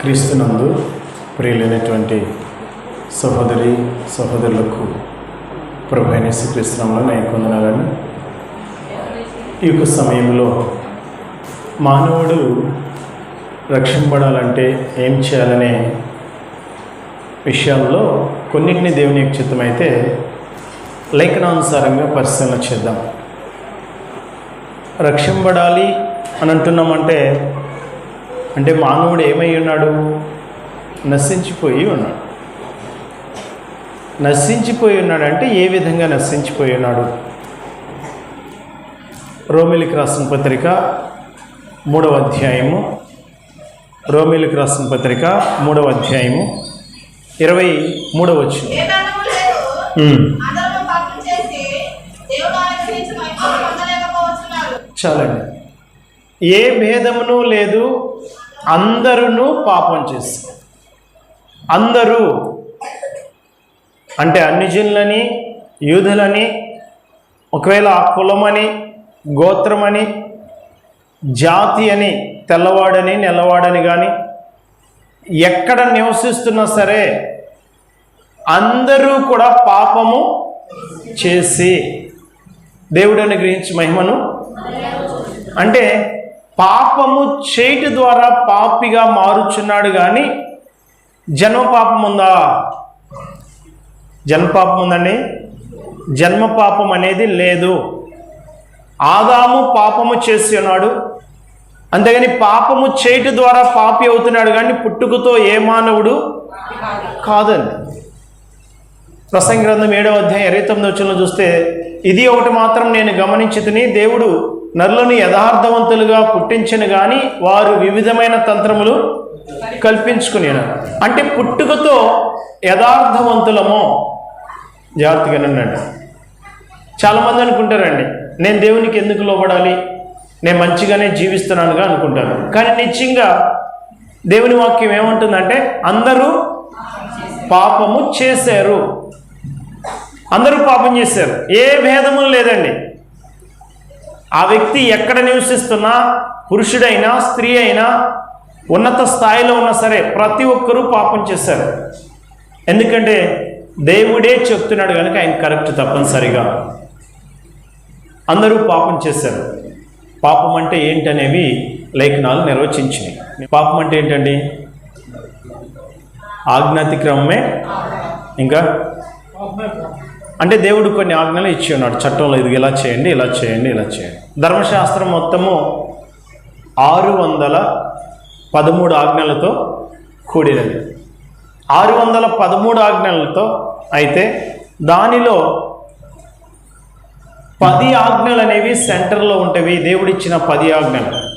క్రీస్తునందు ప్రియులైనటువంటి సహోదరి సహోదరులకు ప్రభు క్రీస్తునంలో శ్రీకృష్ణంలో నేను కొందనాలని. ఈ యొక్క సమయంలో మానవుడు రక్షింపడాలంటే ఏం చేయాలనే విషయాల్లో కొన్నింటిని దేవుని యొక్క చిత్తమైతే లేఖనానుసారంగా పరిశీలన చేద్దాం. రక్షింపడాలి అని అంటున్నామంటే అంటే మానవుడు ఏమై ఉన్నాడు? నశించిపోయి ఉన్నాడు. నశించిపోయి ఉన్నాడు అంటే ఏ విధంగా నశించిపోయి ఉన్నాడు? రోమిలికి రాసిన పత్రిక మూడవ అధ్యాయము. రోమిలికి రాసిన పత్రిక మూడవ అధ్యాయము ఇరవై మూడవ పొందలేకపోతున్నారు చాలండి. ఏ భేదమును లేదు అందరూ పాపం చేస్తారు అందరూ అంటే అన్ని జనులని యూదులని ఒకవేళ ఆ కులమని గోత్రమని జాతి అని తెల్లవాడని నెలవాడని కానీ ఎక్కడ నివసిస్తున్నా సరే అందరూ కూడా పాపము చేసి. దేవుడు అనుగ్రహించి మహిమను. అంటే పాపము చేటి ద్వారా పాపిగా మారుచున్నాడు కానీ జన్మ పాపం ఉందా జన్మ పాపం ఉందండి జన్మ పాపం అనేది లేదు. ఆదాము పాపము చేసి ఉన్నాడు. అంతేగాని పాపము చేయుట ద్వారా పాపి అవుతున్నాడు కానీ పుట్టుకతో ఏ మానవుడు కాదండి. ప్రసంగ గ్రంథం ఏడవ అధ్యాయం ఇరవై తొమ్మిది వచ్చిన చూస్తే ఇది ఒకటి మాత్రం నేను గమనించుతుని దేవుడు నరులను యథార్థవంతులుగా పుట్టించను కానీ వారు వివిధమైన తంత్రములు కల్పించుకుని అంటే పుట్టుకతో యథార్థవంతులమో. జాగ్రత్తగా అనండి చాలామంది అనుకుంటారండి నేను దేవునికి ఎందుకు లోబడాలి? నేను మంచిగానే జీవిస్తున్నానుగా అనుకుంటాను కానీ నిశ్చయంగా దేవుని వాక్యం ఏమంటుందంటే అందరూ పాపము చేశారు. అందరూ పాపం చేశారు. ఏ భేదము లేదండి. ఆ వ్యక్తి ఎక్కడ నివసిస్తున్నా పురుషుడైనా స్త్రీ అయినా ఉన్నత స్థాయిలో ఉన్నా సరే ప్రతి ఒక్కరూ పాపం చేశారు. ఎందుకంటే దేవుడే చెప్తున్నాడు కనుక ఆయన కరెక్ట్ తప్పనిసరిగా. అందరూ పాపం చేశారు. పాపం అంటే ఏంటనేవి లేఖనాలు నిర్వచించినాయి పాపం అంటే ఏంటండి? ఆజ్ఞాతిక్రమమే ఇంకా? అంటే దేవుడు కొన్ని ఆజ్ఞలు ఇచ్చి ఉన్నాడు. చట్టంలో ఇది ఇలా చేయండి ఇలా చేయండి ఇలా చేయండి. ధర్మశాస్త్రం మొత్తము ఆరు వందల పదమూడు ఆజ్ఞలతో కూడినది. ఆరు వందల పదమూడు ఆజ్ఞలతో అయితే దానిలో పది ఆజ్ఞలు అనేవి సెంటర్లో ఉంటవి దేవుడిచ్చిన పది ఆజ్ఞలు.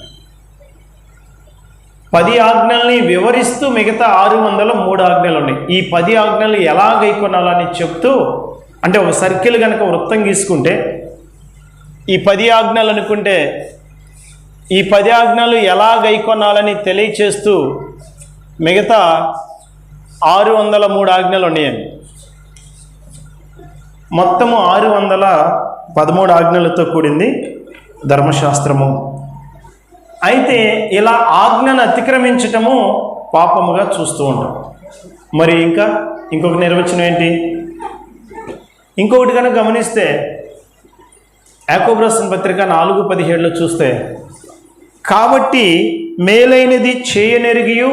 పది ఆజ్ఞల్ని వివరిస్తూ మిగతా ఆరు వందల మూడు ఆజ్ఞలు ఉన్నాయి. ఈ పది ఆజ్ఞలు ఎలా గైకొనాలని చెప్తూ అంటే ఒక సర్కిల్ కనుక వృత్తం గీసుకుంటే ఈ పది ఆజ్ఞలు అనుకుంటే ఈ పది ఆజ్ఞలు ఎలా గైకొనాలని తెలియచేస్తూ మిగతా ఆరు వందల మూడు ఆజ్ఞలు ఉన్నాయండి. మొత్తము ఆరు వందల పదమూడు ఆజ్ఞలతో కూడింది ధర్మశాస్త్రము. అయితే ఇలా ఆజ్ఞను అతిక్రమించటము పాపముగా చూస్తూ ఉంటాం. మరి ఇంకా ఇంకొక నిర్వచనం ఏంటి? ఇంకొకటి కనుక గమనిస్తే యాకోబ్రసన్ పత్రిక నాలుగు పదిహేడులో చూస్తే కాబట్టి మేలైనది చేయనెరిగియు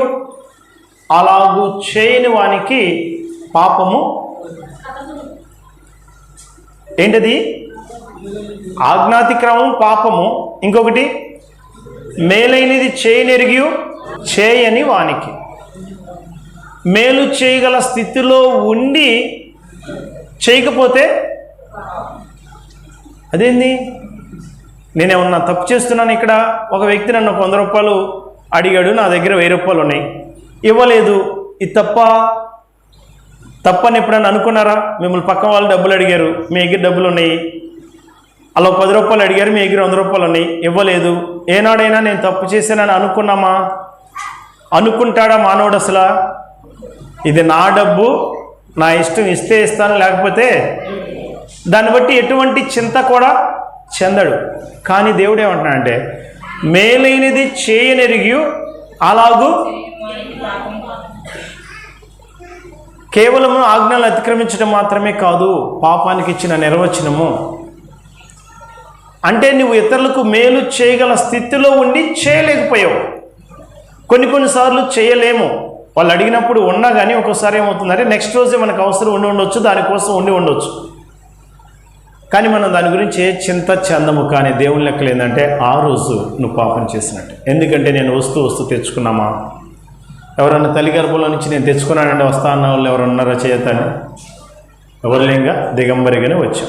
అలాగూ చేయని వానికి పాపము ఏంటది? ఆజ్ఞాతిక్రమం పాపము. ఇంకొకటి మేలైనది చేయనెరిగి చేయని వానికి. మేలు చేయగల స్థితిలో ఉండి చేయకపోతే అదేంది? నేనేమన్నా తప్పు చేస్తున్నాను ఇక్కడ? ఒక వ్యక్తి నన్ను వంద రూపాయలు అడిగాడు నా దగ్గర వెయ్యి రూపాయలు ఉన్నాయి. ఇవ్వలేదు. ఇది తప్ప? తప్పని ఎప్పుడైనా అనుకున్నారా? మిమ్మల్ని పక్క వాళ్ళు డబ్బులు అడిగారు మీ దగ్గర డబ్బులు ఉన్నాయి. అలా పది రూపాయలు అడిగారు మీ దగ్గర వంద రూపాయలు ఉన్నాయి. ఇవ్వలేదు. ఏనాడైనా నేను తప్పు చేశానని అనుకున్నామా? అనుకుంటాడా మానవుడు అసలు? ఇది నా డబ్బు నా ఇష్టం ఇస్తే ఇస్తాను లేకపోతే దాన్ని బట్టి ఎటువంటి చింత కూడా చెందడు. కానీ దేవుడు ఏమంటున్నాడంటే మేలైనది చేయనెరిగి అలాగూ కేవలము ఆజ్ఞలు అతిక్రమించడం మాత్రమే కాదు పాపానికి ఇచ్చిన నిర్వచనము. అంటే నువ్వు ఇతరులకు మేలు చేయగల స్థితిలో ఉండి చేయలేకపోయావు. కొన్ని కొన్నిసార్లు చేయలేము. వాళ్ళు అడిగినప్పుడు ఉన్నా కానీ ఒక్కోసారి ఏమవుతుందంటే నెక్స్ట్ రోజే మనకు అవసరం ఉండి ఉండొచ్చు దానికోసం ఉండి ఉండొచ్చు. కానీ మనం దాని గురించి చింత చందము కానీ దేవుని లెక్కలు ఏంటంటే ఆ రోజు నువ్వు పాపం చేసినట్టు. ఎందుకంటే నేను వస్తూ వస్తూ తెచ్చుకున్నామా? ఎవరన్నా తల్లి గర్భంలో నుంచి నేను తెచ్చుకున్నానంటే వస్తా అన్న వాళ్ళు ఎవరన్నా ఉన్నారా ఎవరు లేంగా? దిగంబరిగానే వచ్చాం.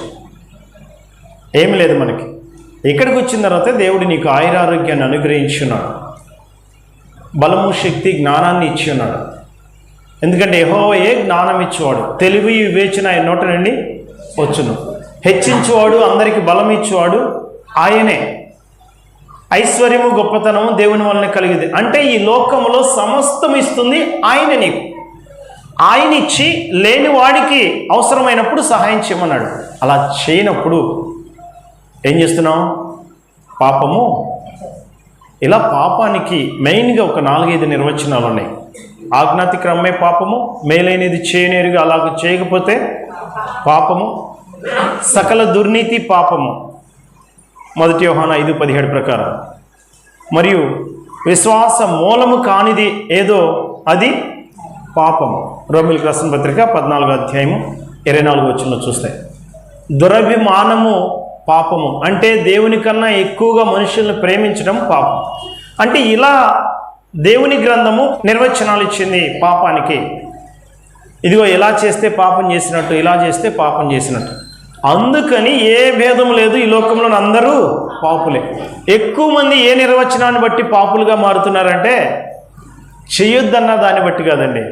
ఏమి లేదు మనకి. ఇక్కడికి వచ్చిన తర్వాత దేవుడు నీకు ఆయురారోగ్యాన్ని అనుగ్రహించున్నాడు. బలము శక్తి జ్ఞానాన్ని ఇచ్చి ఉన్నాడు ఎందుకంటే ఏ జ్ఞానం ఇచ్చేవాడు? తెలివి వివేచన ఆయన నోట నుండి వచ్చును. హెచ్చించువాడు అందరికి బలం ఇచ్చేవాడు ఆయనే. ఐశ్వర్యము గొప్పతనము దేవుని వలన కలిగింది అంటే ఈ లోకంలో సమస్తం ఇస్తుంది ఆయన నీకు. ఆయన ఇచ్చి లేని వాడికి అవసరమైనప్పుడు సహాయం చేయమన్నాడు. అలా చేయనప్పుడు ఏం చేస్తున్నాం? పాపము. ఇలా పాపానికి మెయిన్గా ఒక నాలుగైదు నిర్వచనాలు ఉన్నాయి. ఆజ్ఞాతిక్రమే పాపము మేలైనది చేయనేరుగా అలాగ చేయకపోతే పాపము. సకల దుర్నీతి పాపము. మొదటి యోహాన ఐదు పదిహేడు ప్రకారం. మరియు విశ్వాస మూలము కానిది ఏదో అది పాపము. రోమిల్ రాసిన పత్రిక పద్నాలుగో అధ్యాయము ఇరవై నాలుగు వచ్చిన చూస్తే దురభిమానము పాపము. అంటే దేవుని కన్నా ఎక్కువగా మనుషులను ప్రేమించడం పాపం. అంటే ఇలా దేవుని గ్రంథము నిర్వచనాలు ఇచ్చింది పాపానికి. ఇదిగో ఇలా చేస్తే పాపం చేసినట్టు ఇలా చేస్తే పాపం చేసినట్టు. అందుకని ఏ భేదం లేదు ఈ లోకంలో అందరూ పాపులే. ఎక్కువ మంది ఏ నిర్వచనాన్ని బట్టి పాపులుగా మారుతున్నారంటే చెయ్యొద్దన్న దాన్ని బట్టి కాదండి.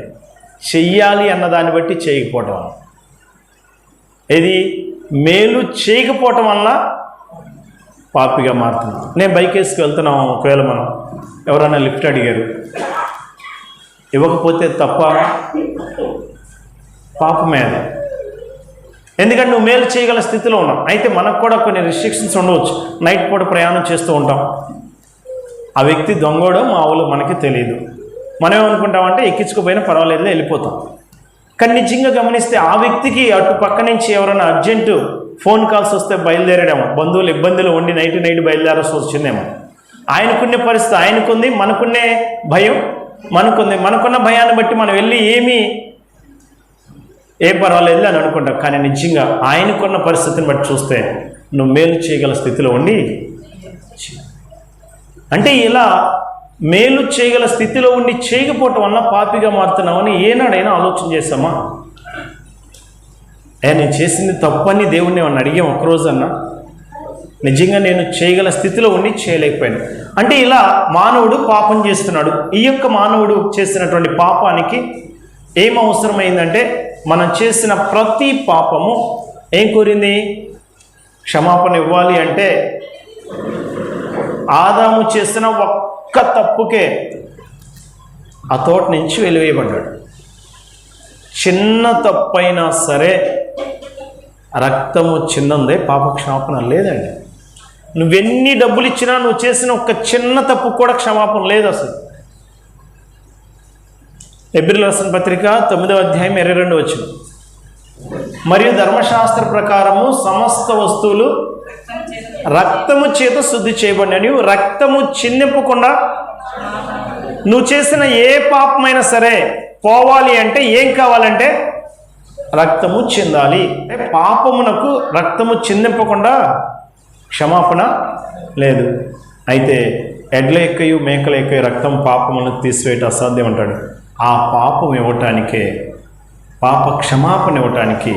చెయ్యాలి అన్న దాన్ని బట్టి చేయకపోవటం ఇది మేలు చేయకపోవటం వల్ల పాపిగా మారుతుంది నేను బైక్ వేసుకు వెళ్తున్నాం ఒకవేళ మనం. ఎవరైనా లిఫ్ట్ అడిగారు. ఇవ్వకపోతే తప్ప పాపమే అది. ఎందుకంటే నువ్వు మేలు చేయగల స్థితిలో ఉన్నావు. అయితే మనకు కూడా కొన్ని రిస్ట్రిక్షన్స్ ఉండవచ్చు. నైట్ పూట ప్రయాణం చేస్తూ ఉంటాం. ఆ వ్యక్తి దొంగోడో మావులు మనకి తెలియదు మనం ఏమనుకుంటామంటే ఎక్కించుకుపోయినా పర్వాలేదు వెళ్ళిపోతాం. కానీ నిజంగా గమనిస్తే ఆ వ్యక్తికి అటు పక్క నుంచి ఎవరైనా అర్జెంటు ఫోన్ కాల్స్ వస్తే బయలుదేరడేమో. బంధువులు ఇబ్బందులు ఉండి నైట్ నైట్ బయలుదేరాల్సి వచ్చిందేమో. ఆయనకున్నే పరిస్థితి ఆయనకుంది మనకున్నే భయం మనకుంది. మనకున్న భయాన్ని బట్టి మనం వెళ్ళి ఏమీ ఏం పర్వాలేదు అని అనుకుంటాం. కానీ నిజంగా ఆయనకున్న పరిస్థితిని బట్టి చూస్తే నువ్వు మేలు చేయగల స్థితిలో ఉండి అంటే ఇలా మేలు చేయగల స్థితిలో ఉండి చేయకపోవటం వల్ల పాపిగా మారుతున్నామని ఏనాడైనా ఆలోచన చేస్తామా ఏ నేను చేసింది తప్పని దేవుణ్ణి ఏమన్నా అడిగాం ఒక్కరోజన్నా నిజంగా నేను చేయగల స్థితిలో ఉండి చేయలేకపోయాను. అంటే ఇలా మానవుడు పాపం చేస్తున్నాడు. ఈ యొక్క మానవుడు చేసినటువంటి పాపానికి ఏం అవసరమైందంటే మనం చేసిన ప్రతి పాపము ఏం కోరింది? క్షమాపణ ఇవ్వాలి అంటే ఆదాము చేసిన ఒక్క తప్పుకే ఆ తోట నుంచి వెలివేయబడ్డాడు. చిన్న తప్పైనా సరే రక్తము చిన్నందే పాప క్షమాపణ లేదండి. నువ్వెన్ని డబ్బులు ఇచ్చినా నువ్వు చేసిన ఒక చిన్న తప్పు కూడా క్షమాపణ లేదు అసలు. ఎబ్రిల్ రాసిన పత్రిక తొమ్మిదవ అధ్యాయం ఇరవై రెండు వచ్చిన మరియు ధర్మశాస్త్ర ప్రకారము సమస్త వస్తువులు రక్తము చేత శుద్ధి చేయబడినవి. రక్తము చిందింపకుండా నువ్వు చేసిన ఏ పాపమైనా సరే పోవాలి అంటే ఏం కావాలంటే రక్తము చెందాలి. పాపమునకు రక్తము చిందింపకుండా క్షమాపణ లేదు. అయితే ఎడ్ల ఎక్కయు మేకల ఎక్కయు రక్తం పాపమును తీసివేయటం అసాధ్యం అంటాడు. ఆ పాపం ఇవ్వటానికే పాప క్షమాపణ ఇవ్వటానికి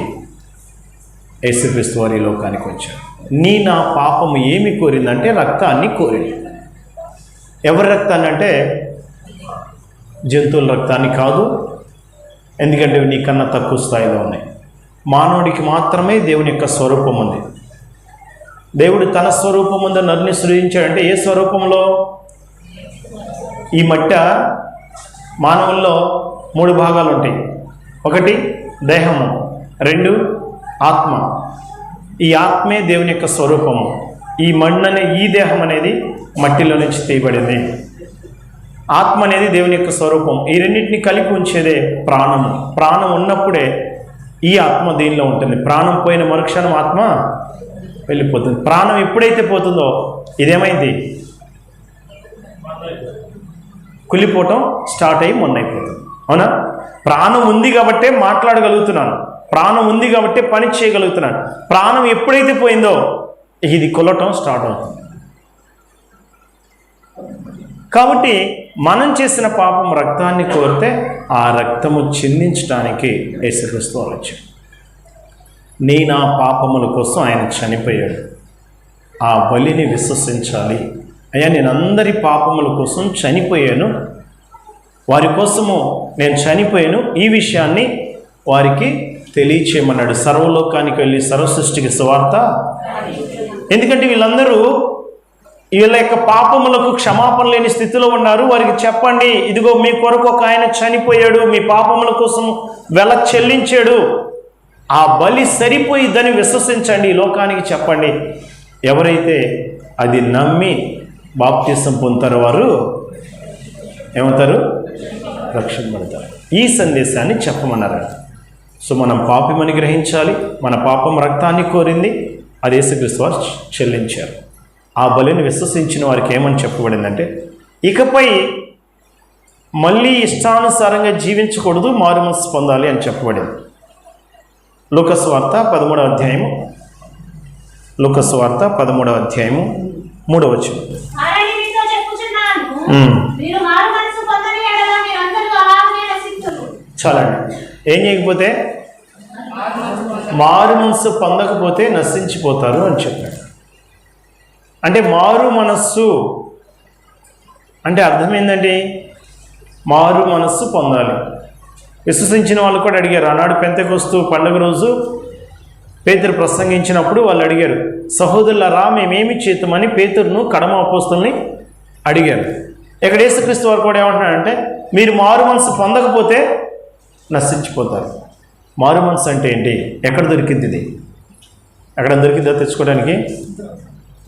యేసుక్రీస్తు వారి లోకానికి వచ్చాడు నీ నా పాపము ఏమి కోరిందంటే రక్తాన్ని కోరింది ఎవరి రక్తాన్ని అంటే? జంతువుల రక్తాన్ని కాదు. ఎందుకంటే నీకన్నా తక్కువ స్థాయిలో ఉన్నాయి. మానవుడికి మాత్రమే దేవుని యొక్క స్వరూపం ఉంది. దేవుడు తన స్వరూపం ముందు నరుని సృజించాడంటే ఏ స్వరూపంలో? ఈ మట్ట మానవుల్లో మూడు భాగాలు ఉంటాయి ఒకటి దేహము రెండు ఆత్మ. ఈ ఆత్మే దేవుని యొక్క స్వరూపము. ఈ మಣ್ಣనే ఈ దేహం అనేది మట్టిలో నుంచి తీయబడింది. ఆత్మ అనేది దేవుని యొక్క స్వరూపం. ఈ రెండింటిని కలిపి ఉంచేదే ప్రాణము. ప్రాణం ఉన్నప్పుడే ఈ ఆత్మ దీనిలో ఉంటుంది. ప్రాణం పోయిన మరుక్షణం ఆత్మ వెళ్ళిపోతుంది. ప్రాణం ఎప్పుడైతే పోతుందో ఇదేమైంది? కుళ్ళిపోవటం స్టార్ట్ అయ్యి మొన్నైపోతుంది అవునా? ప్రాణం ఉంది కాబట్టే మాట్లాడగలుగుతున్నాను. ప్రాణం ఉంది కాబట్టే పని చేయగలుగుతున్నాను. ప్రాణం ఎప్పుడైతే పోయిందో ఇది కొల్లటం స్టార్ట్ అవుతుంది. కాబట్టి మనం చేసిన పాపం రక్తాన్ని కోరితే ఆ రక్తము చిందించడానికి యేసుక్రీస్తు వారు వచ్చాడు నీ నా పాపముల కోసం ఆయన చనిపోయాడు. ఆ బలిని విశ్వసించాలి. అయ్యా నేను అందరి పాపముల కోసం చనిపోయాను. వారి కోసము నేను చనిపోయాను. ఈ విషయాన్ని వారికి తెలియచేయమన్నాడు. సర్వలోకానికి వెళ్ళి సర్వసృష్టికి సువార్త. ఎందుకంటే వీళ్ళందరూ వీళ్ళ యొక్క పాపములకు క్షమాపణ లేని స్థితిలో ఉన్నారు. వారికి చెప్పండి ఇదిగో మీ కొరకు ఒక ఆయన చనిపోయాడు. మీ పాపముల కోసం వెల చెల్లించాడు. ఆ బలి సరిపోయిద్దని విశ్వసించండి. ఈ లోకానికి చెప్పండి. ఎవరైతే అది నమ్మి బాప్తిసం పొందుతారు వారు ఏమవుతారు రక్షణ పడతారు ఈ సందేశాన్ని చెప్పమన్నారు సో మనం పాపమని గ్రహించాలి మన పాపం రక్తాన్ని కోరింది అది యేసుక్రీస్తు వారు చెల్లించారు. ఆ బలిని విశ్వసించిన వారికి ఏమని చెప్పబడిందంటే ఇకపై మళ్ళీ ఇష్టానుసారంగా జీవించకూడదు మారుమనసు పొందాలి అని చెప్పబడింది. లోకస్వార్త పదమూడవ అధ్యాయము లోకస్వార్త పదమూడవ అధ్యాయము మూడవచ్చు చాలండి ఏం చేయకపోతే? మారు మనస్సు పొందకపోతే నశించిపోతారు అని చెప్పాడు. అంటే మారు మనస్సు అంటే అర్థం ఏంటండి మారు మనస్సు పొందాలి. విశ్వసించిన వాళ్ళు కూడా అడిగారు. ఆనాడు పెంతకొస్తూ పండుగ రోజు పేతురు ప్రసంగించినప్పుడు వాళ్ళు అడిగారు సహోదరులరా మేమేమి చేతమని పేతురును కడమ అపోస్తుల్ని అడిగారు ఇక్కడ యేసుక్రీస్తు వారు కూడా ఏమంటున్నాడంటే మీరు మారు మనసు పొందకపోతే నశించిపోతారు. మారు మనసు అంటే ఏంటి? ఎక్కడ దొరికింది ఇది? ఎక్కడ దొరికిందో తెచ్చుకోవడానికి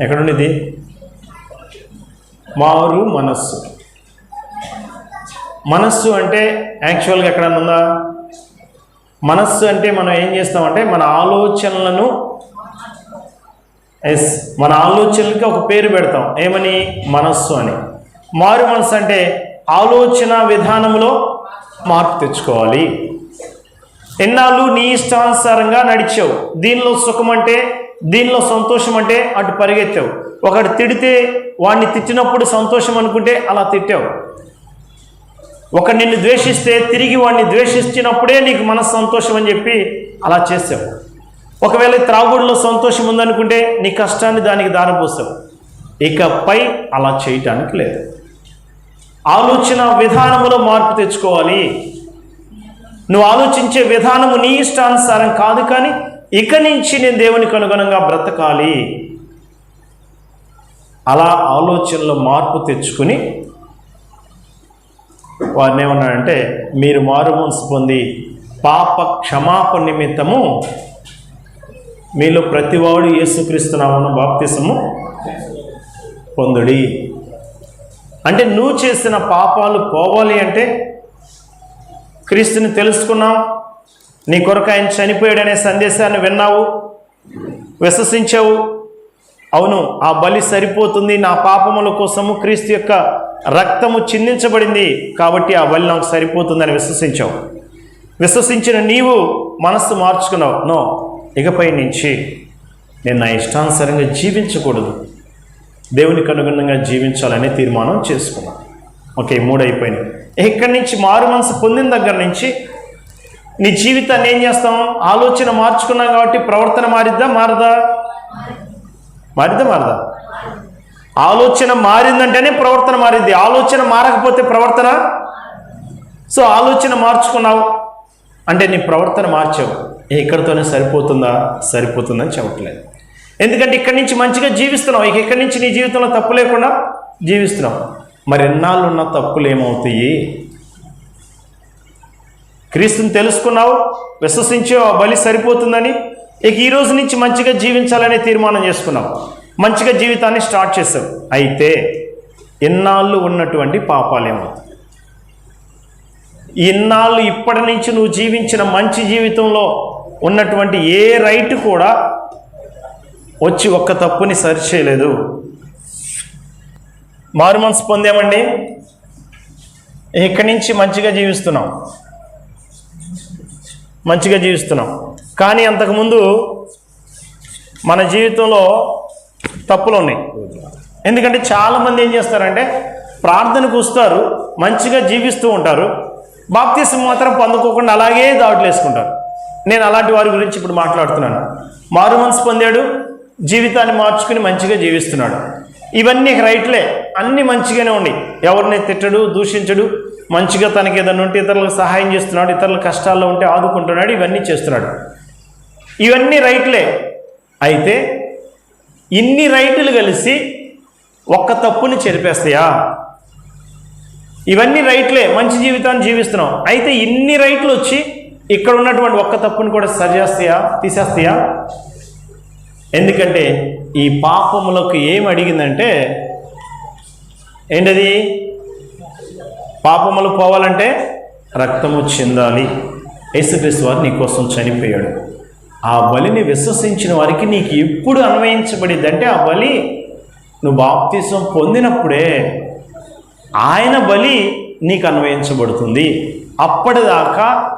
ఎక్కడుండిది మారు మనస్సు. మనస్సు అంటే యాక్చువల్గా ఎక్కడన్నా ఉందా? మనస్సు అంటే మనం ఏం చేస్తామంటే మన ఆలోచనలను ఎస్ మన ఆలోచనలకి ఒక పేరు పెడతాం. ఏమని? మనస్సు అని. మారు మనస్సు అంటే ఆలోచన విధానంలో మార్పు తెచ్చుకోవాలి. ఎన్నాళ్ళు నీ ఇష్టానుసారంగా నడిచావు. దీనిలో సుఖం అంటే దీనిలో సంతోషం అంటే అటు పరిగెత్తావు. ఒకటి తిడితే వాడిని తిట్టినప్పుడు సంతోషం అనుకుంటే అలా తిట్టావు. ఒక నిన్ను ద్వేషిస్తే తిరిగి వాడిని ద్వేషించినప్పుడే నీకు మనసు సంతోషం అని చెప్పి అలా చేసావు. ఒకవేళ త్రాగుడులో సంతోషం ఉందనుకుంటే నీ కష్టాన్ని దానికి దారపోసావు ఇకపై అలా చేయటానికి లేదు. ఆలోచన విధానములో మార్పు తెచ్చుకోవాలి. నువ్వు ఆలోచించే విధానము నీ ఇష్టానుసారం కాదు కానీ ఇక నుంచి నేను దేవునికి అనుగుణంగా బ్రతకాలి. అలా ఆలోచనలో మార్పు తెచ్చుకుని వారిని ఏమన్నాడంటే మీరు మారు మనసు పొంది పాప క్షమాపణ నిమిత్తము మీలో ప్రతివాడు యేసుక్రీస్తు నామను బాప్తిసము పొందుడి. అంటే నువ్వు చేసిన పాపాలు పోవాలి అంటే క్రీస్తుని తెలుసుకున్నావు నీ కొరకు ఆయన చనిపోయాడనే సందేశాన్ని విన్నావు విశ్వసించావు. అవును ఆ బలి సరిపోతుంది నా పాపముల కోసము క్రీస్తు యొక్క రక్తము చిందించబడింది కాబట్టి ఆ బలి నాకు సరిపోతుందని విశ్వసించావు. విశ్వసించిన నీవు మనస్సు మార్చుకున్నావు. నో. ఇకపై నుంచి నేను నా ఇష్టానుసారంగా జీవించకూడదు. దేవునికి అనుగుణంగా జీవించాలనే తీర్మానం చేసుకున్నాను. ఓకే మూడు అయిపోయినాయి ఇక్కడి నుంచి మారు మనసు పొందిన దగ్గర నుంచి నీ జీవితాన్ని ఏం చేస్తాం? ఆలోచన మార్చుకున్నాం కాబట్టి ప్రవర్తన మారిద్దా మారదా? మారిద్దా మారదా? ఆలోచన మారిందంటేనే ప్రవర్తన మారింది. ఆలోచన మారకపోతే ప్రవర్తన? సో ఆలోచన మార్చుకున్నావు అంటే నీ ప్రవర్తన మార్చావు. ఇక్కడితోనే సరిపోతుందా? సరిపోతుందని చెప్పట్లేదు. ఎందుకంటే ఇక్కడి నుంచి మంచిగా జీవిస్తున్నావు. ఇక ఇక్కడి నుంచి నీ జీవితంలో తప్పు లేకుండా జీవిస్తున్నావు. మరి ఎన్నాళ్ళు ఉన్న తప్పులు ఏమవుతాయి క్రీస్తుని తెలుసుకున్నావు విశ్వసించే ఆ బలి సరిపోతుందని ఇక ఈ రోజు నుంచి మంచిగా జీవించాలనే తీర్మానం చేసుకున్నావు. మంచిగా జీవితాన్ని స్టార్ట్ చేసావు అయితే ఇన్నాళ్ళు ఉన్నటువంటి పాపాలు ఏమవుతాయి ఇన్నాళ్ళు ఇప్పటి నుంచి నువ్వు జీవించిన మంచి జీవితంలో ఉన్నటువంటి ఏ రైట్ కూడా వచ్చి ఒక్క తప్పుని సరి చేయలేదు. మారు మనసు పొందామండి. ఇక్కడి నుంచి మంచిగా జీవిస్తున్నాం. మంచిగా జీవిస్తున్నాం. కానీ అంతకుముందు మన జీవితంలో తప్పులు ఉన్నాయి. ఎందుకంటే చాలామంది ఏం చేస్తారంటే ప్రార్థనకు వస్తారు మంచిగా జీవిస్తూ ఉంటారు. బాప్తీసం మాత్రం పొందుకోకుండా అలాగే దాడులు వేసుకుంటారు. నేను అలాంటి వారి గురించి ఇప్పుడు మాట్లాడుతున్నాను. మారు మనసు పొందాడు జీవితాన్ని మార్చుకుని మంచిగా జీవిస్తున్నాడు. ఇవన్నీ రైట్లే అన్నీ మంచిగానే ఉన్నాయి ఎవరిని తిట్టడు దూషించడు మంచిగా తనకి ఏదైనా ఉంటే ఇతరులకు సహాయం చేస్తున్నాడు ఇతరుల కష్టాల్లో ఉంటే ఆదుకుంటున్నాడు ఇవన్నీ చేస్తున్నాడు. ఇవన్నీ రైట్లే. అయితే ఇన్ని రైట్లు కలిసి ఒక్క తప్పుని చెరిపేస్తాయా? ఇవన్నీ రైట్లే మంచి జీవితాన్ని జీవిస్తున్నాం. అయితే ఇన్ని రైట్లు వచ్చి ఇక్కడ ఉన్నటువంటి ఒక్క తప్పుని కూడా సరి చేస్తాయా తీసేస్తాయా? ఎందుకంటే ఈ పాపములకు ఏం అడిగిందంటే ఏంటది? పాపములు పోవాలంటే రక్తము చెందాలి. యేసుక్రీస్తు వారు నీకోసం చనిపోయాడు. ఆ బలిని విశ్వసించిన వారికి నీకు ఎప్పుడు అన్వయించబడింది అంటే ఆ బలి నువ్వు బాప్తీసం పొందినప్పుడే ఆయన బలి నీకు అన్వయించబడుతుంది. అప్పటిదాకా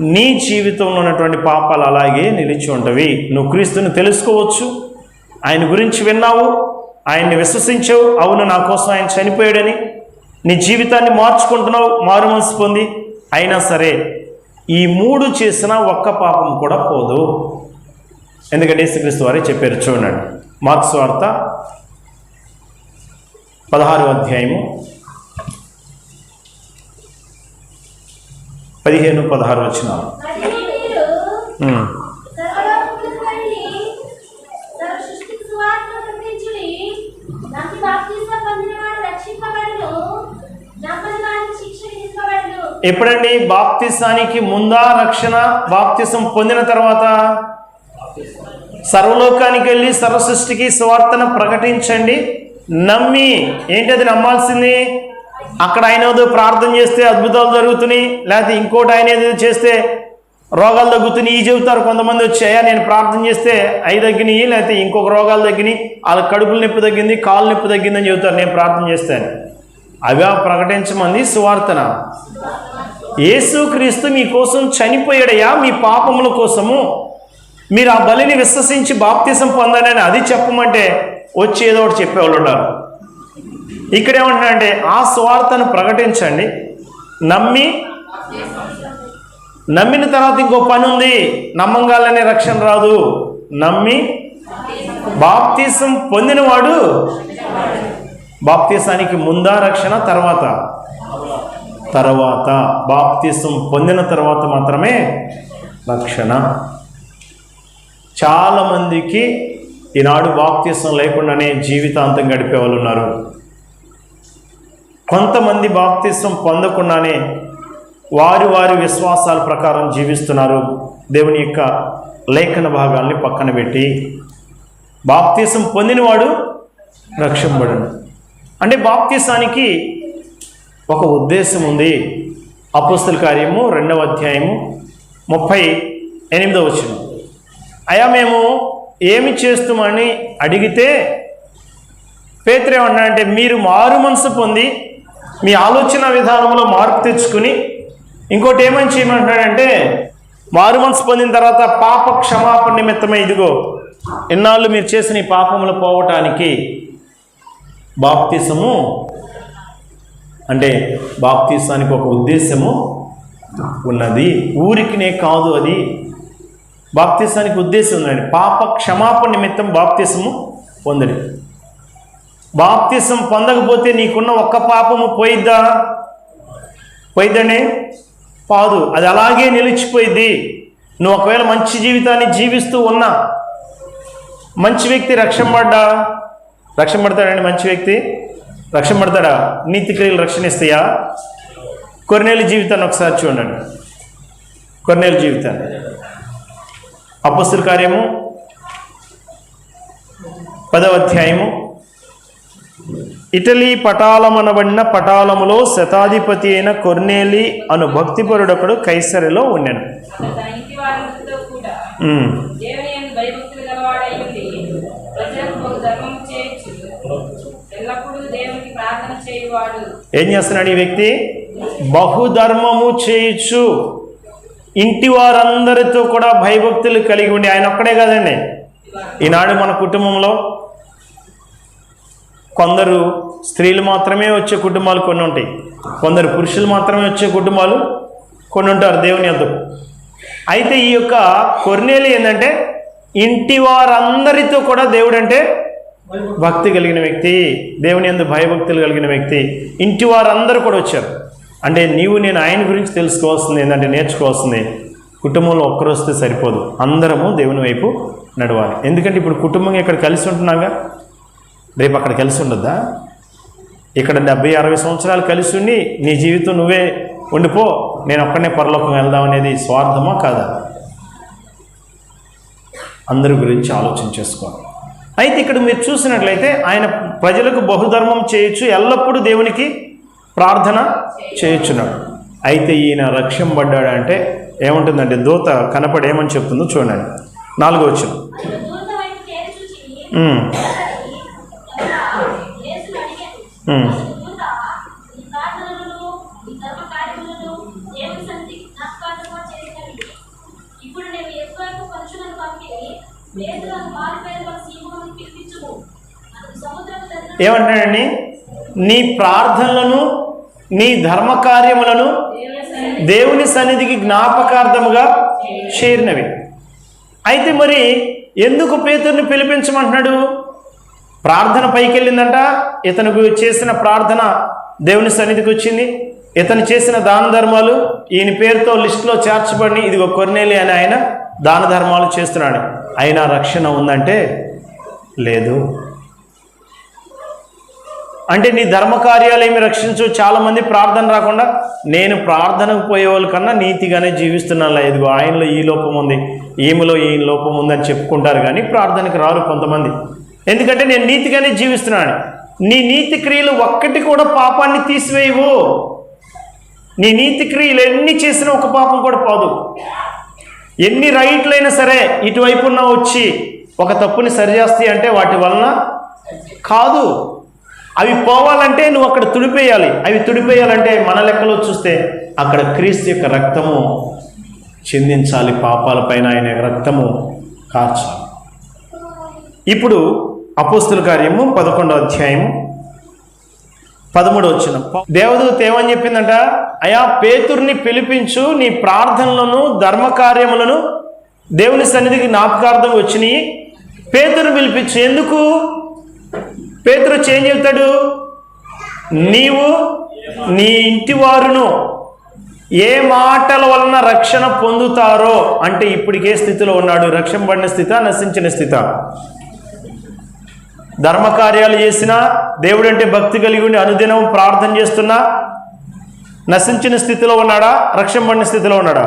నీ జీవితంలో ఉన్నటువంటి పాపాలు అలాగే నిలిచి ఉంటవి. నువ్వు క్రీస్తుని తెలుసుకోవచ్చు. ఆయన గురించి విన్నావు. ఆయన్ని విశ్వసించావు. అవును నా కోసం ఆయన చనిపోయాడని. నీ జీవితాన్ని మార్చుకుంటున్నావు మారు మనసు పొంది. అయినా సరే ఈ మూడు చేసిన ఒక్క పాపం కూడా పోదు. ఎందుకంటే యేసుక్రీస్తు వారే చెప్పారు చూడండి. మార్క్స్ వార్త పదహారు అధ్యాయము పదిహేను పదహారు వచ్చినారు మరియు మీరు ఉమ్. సర్వలోకములకు వెళ్ళి సర్వ సృష్టికి సువార్తను ప్రకటించుడి. నమ్మి బాప్తిస్మం పొందినవాడు రక్షింపబడును. నమ్మని వానికి శిక్ష విధింపబడును. ఎప్పుడండి? బాప్తిసానికి ముందా రక్షణ బాప్తిసం పొందిన తర్వాత? సర్వలోకానికి వెళ్ళి సర్వ సృష్టికి సువార్తను ప్రకటించండి. నమ్మి ఏంటది నమ్మాల్సింది? అక్కడ ఆయన ఏదో ప్రార్థన చేస్తే అద్భుతాలు జరుగుతున్నాయి లేకపోతే ఇంకోటి ఆయన ఏదో చేస్తే రోగాలు తగ్గుతున్నాయి ఈ చెబుతారు కొంతమంది వచ్చాయా నేను ప్రార్థన చేస్తే అవి తగ్గినాయి లేకపోతే ఇంకొక రోగాలు తగ్గినాయి వాళ్ళ కడుపుల నొప్పి తగ్గింది కాలు నొప్పి తగ్గిందని చెబుతారు నేను ప్రార్థన చేస్తాను అవి ప్రకటించమంది సువార్తన. యేసుక్రీస్తు మీకోసం చనిపోయాడయ్యా మీ పాపముల కోసము. మీరు ఆ బలిని విశ్వసించి బాప్తీసం పొందాలని అది చెప్పమంటే వచ్చి ఏదో ఒకటి చెప్పేవాళ్ళు ఉన్నారు. ఇక్కడ ఏమంటున్నాడంటే ఆ స్వార్థను ప్రకటించండి. నమ్మి నమ్మిన తర్వాత ఇంకో పని ఉంది. నమ్మంగాలనే రక్షణ రాదు. నమ్మి బాప్తీసం పొందినవాడు బాప్తీసానికి ముందా రక్షణ తర్వాత తర్వాత బాప్తీసం పొందిన తర్వాత మాత్రమే రక్షణ. చాలామందికి ఈనాడు బాప్తీసం లేకుండానే జీవితాంతం గడిపే వాళ్ళు ఉన్నారు. కొంతమంది బాప్తీసం పొందకుండానే వారి వారి విశ్వాసాల ప్రకారం జీవిస్తున్నారు. దేవుని యొక్క లేఖన భాగాల్ని పక్కన పెట్టి బాప్తీసం పొందినవాడు రక్షింపబడను అంటే బాప్తీసానికి ఒక ఉద్దేశం ఉంది. అపుస్తల కార్యము రెండవ అధ్యాయము ముప్పై ఎనిమిదవ వచ్చిన అయా మేము ఏమి చేస్తామని అడిగితే పేతురు ఏమన్నా అంటే మీరు మారు మనసు పొంది మీ ఆలోచన విధానంలో మార్పు తెచ్చుకుని ఇంకోటి ఏమని చేయమంటున్నాడంటే మారు మనసు పొందిన తర్వాత పాప క్షమాపణ నిమిత్తమే ఇదిగో ఎన్నాళ్ళు మీరు చేసిన ఈ పాపములు పోవటానికి బాప్తీసము అంటే బాప్తీసానికి ఒక ఉద్దేశము ఉన్నది. ఊరికినే కాదు అది. బాప్తీసానికి ఉద్దేశం ఉందండి. పాప క్షమాపణ నిమిత్తం బాప్తీసము పొందడి. బాప్తిసం పొందకపోతే నీకున్న ఒక్క పాపము పోయిద్దా? పోయిద్దండి. పాదు. అది అలాగే నిలిచిపోయింది నువ్వు ఒకవేళ మంచి జీవితాన్ని జీవిస్తూ ఉన్నా మంచి వ్యక్తి రక్షణ పడ్డా రక్షణ పడతాడండి మంచి వ్యక్తి. రక్షణ పడతాడా నీతి క్రియలు రక్షణ ఇస్తాయా కొన్నేళ్ళ జీవితాన్ని ఒకసారి చూడండి. కొన్నేళ్ళ జీవితాన్ని. అపస్తుల కార్యము పదవ అధ్యాయము ఇటలీ పటాలమనబడిన పటాలములో శతాధిపతి అయిన కొర్నేలి అను భక్తిపరుడొకడు కైసరిలో ఉండెను ఏం చేస్తున్నాడు ఈ వ్యక్తి? బహుధర్మము చేయొచ్చు ఇంటి వారందరితో కూడా భయభక్తులు కలిగి ఉండి ఆయన ఒక్కడే కదండి. ఈనాడు మన కుటుంబంలో కొందరు స్త్రీలు మాత్రమే వచ్చే కుటుంబాలు కొన్ని ఉంటాయి. కొందరు పురుషులు మాత్రమే వచ్చే కుటుంబాలు కొన్ని ఉంటారు దేవుని యొద్దకు అయితే ఈ యొక్క కొర్నేలి ఏంటంటే ఇంటి వారందరితో కూడా దేవుడు అంటే భక్తి కలిగిన వ్యక్తి దేవుని ఎందు భయభక్తులు కలిగిన వ్యక్తి. ఇంటి వారందరూ కూడా వచ్చారు. అంటే నీవు నేను ఆయన గురించి తెలుసుకోవాల్సింది ఏంటంటే నేర్చుకోవాల్సింది కుటుంబంలో ఒక్కరు వస్తే సరిపోదు. అందరము దేవుని వైపు నడవాలి. ఎందుకంటే ఇప్పుడు కుటుంబం ఇక్కడ కలిసి ఉంటున్నాగా? రేపు అక్కడ కలిసి ఉండొద్దా? ఇక్కడ డెబ్బై అరవై సంవత్సరాలు కలిసి ఉండి నీ జీవితం నువ్వే ఉండిపో నేను ఒక్కడనే పరలోకం వెళ్దాం అనేది స్వార్థమా కాదా? అందరి గురించి ఆలోచన చేసుకోవాలి. అయితే ఇక్కడ మీరు చూసినట్లయితే ఆయన ప్రజలకు బహుధర్మం చేయొచ్చు ఎల్లప్పుడూ దేవునికి ప్రార్థన చేయొచ్చున్నాడు అయితే ఈయన రక్షంపడ్డాడు అంటే ఏముంటుందంటే దూత కనపడి ఏమని చెప్తుందో చూడండి. నాలుగో వచ్చిన అతడు దూత వైపు తేరి చూచి, ఉమ్. "ఎవరా?" యేసును అడిగాడు. ఉమ్. అతడు దూత, "నీ ప్రార్థనలను, నీ ధర్మ కార్యములను దేవుని సన్నిధికి జ్ఞాపకార్థముగా చేసినవి. Hmm. ఇప్పుడు నేను ఎక్కువైపు పంపి సీమను పిలిపించుము ఏమంటాడండి నీ ప్రార్థనలను నీ ధర్మ కార్యములను దేవుని సన్నిధికి జ్ఞాపకార్థముగా చేరినవి. అయితే మరి ఎందుకు పేతుర్ని పిలిపించమంటున్నాడు? ప్రార్థన పైకి వెళ్ళిందంట ఇతనికి చేసిన ప్రార్థన దేవుని సన్నిధికి వచ్చింది. ఇతను చేసిన దాన ధర్మాలు ఈయన పేరుతో లిస్టులో చేర్చబడి ఇదిగో కొన్నేలి అని ఆయన దాన ధర్మాలు చేస్తున్నాడు. అయినా రక్షణ ఉందంటే లేదు. అంటే నీ ధర్మ కార్యాలు ఏమి రక్షించు చాలామంది ప్రార్థన రాకుండా నేను ప్రార్థనకు పోయే వాళ్ళకన్నా నీతిగానే జీవిస్తున్నాను ఇదిగో ఆయనలో ఈ లోపం ఉంది ఈమెలో ఈ లోపం ఉందని చెప్పుకుంటారు కానీ ప్రార్థనకు రారు కొంతమంది. ఎందుకంటే నేను నీతిగానే జీవిస్తున్నాను. నీ నీతి క్రియలు ఒక్కటి కూడా పాపాన్ని తీసివేయవు. నీ నీతి క్రియలు ఎన్ని చేసినా ఒక పాపం కూడా పోదు. ఎన్ని రైట్లైనా సరే ఇటువైపున వచ్చి ఒక తప్పుని సరిచేస్తాయి అంటే వాటి వలన కాదు. అవి పోవాలంటే నువ్వు అక్కడ తుడిపేయాలి. అవి తుడిపేయాలంటే మన లెక్కలో చూస్తే అక్కడ క్రీస్తు యొక్క రక్తము చిందించాలి. పాపాలపైన ఆయన రక్తము కార్చాలి. ఇప్పుడు అపోస్తుల కార్యము పదకొండో అధ్యాయము పదమూడు వచ్చిన దేవదూత ఏమని చెప్పిందంట? అయా పేతుర్ని పిలిపించు నీ ప్రార్థనలను ధర్మకార్యములను దేవుని సన్నిధికి జ్ఞాపకార్థం వచ్చినాయి. పేతురు పిలిపించు. ఎందుకు? పేతురు చేంజ్ ఏం చెప్తాడు? నీవు నీ ఇంటి వారును ఏ మాటల వలన రక్షణ పొందుతారో అంటే ఇప్పటికే స్థితిలో ఉన్నాడు. రక్షణ పడిన స్థిత నశించిన స్థిత. ధర్మకార్యాలు చేసినా దేవుడంటే భక్తి కలిగి ఉండి అనుదినం ప్రార్థన చేస్తున్నా నశించిన స్థితిలో ఉన్నాడా? రక్షణ పడిన స్థితిలో ఉన్నాడా?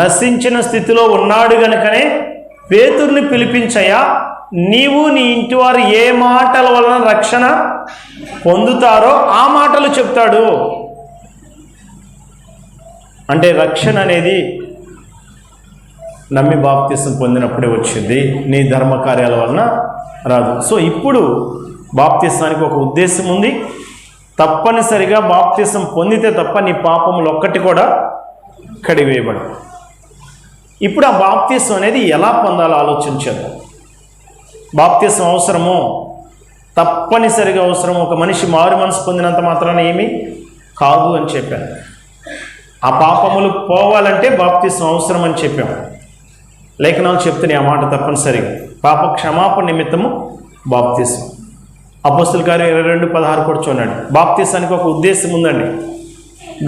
నశించిన స్థితిలో ఉన్నాడు గనుకనే పేతుర్ని పిలిపించయ్యా నీవు నీ ఇంటి వారు ఏ మాటల వలన రక్షణ పొందుతారో ఆ మాటలు చెప్తాడు. అంటే రక్షణ అనేది నమ్మి బాప్తిసం పొందినప్పుడే వచ్చింది నీ ధర్మ కార్యాల వలన రాదు. సో ఇప్పుడు బాప్తిసానికి ఒక ఉద్దేశం ఉంది. తప్పనిసరిగా బాప్తిసం పొందితే తప్ప నీ పాపములు ఒక్కటి కూడా కడివేయబడు ఇప్పుడు ఆ బాప్తీసం అనేది ఎలా పొందాలో ఆలోచించారు బాప్తీసం అవసరము? తప్పనిసరిగా అవసరం ఒక మనిషి మారు మనసు పొందినంత మాత్రాన ఏమీ? కాదు అని చెప్పాను. ఆ పాపములు పోవాలంటే బాప్తీసం అవసరం అని చెప్పాము లేఖనాలు చెప్తున్నాయి ఆ మాట తప్పనిసరిగా పాప క్షమాపణ నిమిత్తము బాప్తీసం. అపోస్తుల గారు ఇరవై రెండు పదహారు కూడా చూడండి. బాప్తీసానికి ఒక ఉద్దేశం ఉందండి.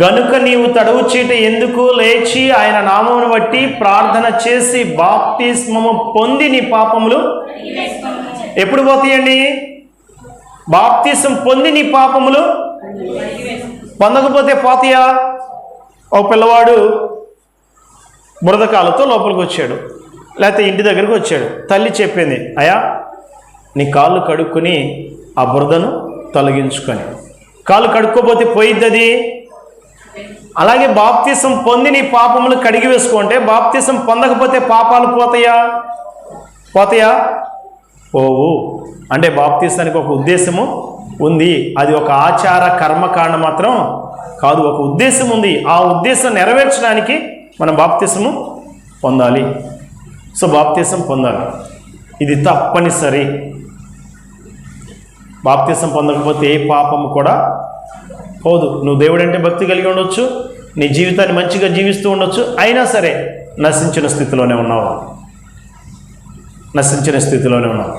గనుక నీవు తడవు చీట ఎందుకు లేచి ఆయన నామమును బట్టి ప్రార్థన చేసి బాప్తిస్మము పొంది నీ పాపములు ఎప్పుడు పోతాయండి? బాప్తిసం పొంది నీ పాపములు పొందకపోతే పోతాయా? ఓ పిల్లవాడు బురదకాలతో లోపలికి వచ్చాడు. లేకపోతే ఇంటి దగ్గరికి వచ్చాడు. తల్లి చెప్పింది అయా నీ కాళ్ళు కడుక్కొని ఆ బురదను తొలగించుకొని. కాళ్ళు కడుక్కోపోతే పోయిద్ది అది అలాగే బాప్తీసం పొంది నీ పాపములు కడిగి వేసుకుంటే బాప్తీసం పొందకపోతే పాపాలు పోతాయా? పోతాయా? పోవు. అంటే బాప్తీసానికి ఒక ఉద్దేశము ఉంది. అది ఒక ఆచార కర్మకాండ మాత్రం కాదు. ఒక ఉద్దేశం ఉంది. ఆ ఉద్దేశం నెరవేర్చడానికి మనం బాప్తీసము పొందాలి. సో బాప్తీసం పొందాలి. ఇది తప్పనిసరి. బాప్తీసం పొందకపోతే ఏ పాపము కూడా పోదు. నువ్వు దేవుడంటే భక్తి కలిగి ఉండొచ్చు నీ జీవితాన్ని మంచిగా జీవిస్తూ ఉండొచ్చు అయినా సరే నశించిన స్థితిలోనే ఉన్నావు. నశించిన స్థితిలోనే ఉన్నావు.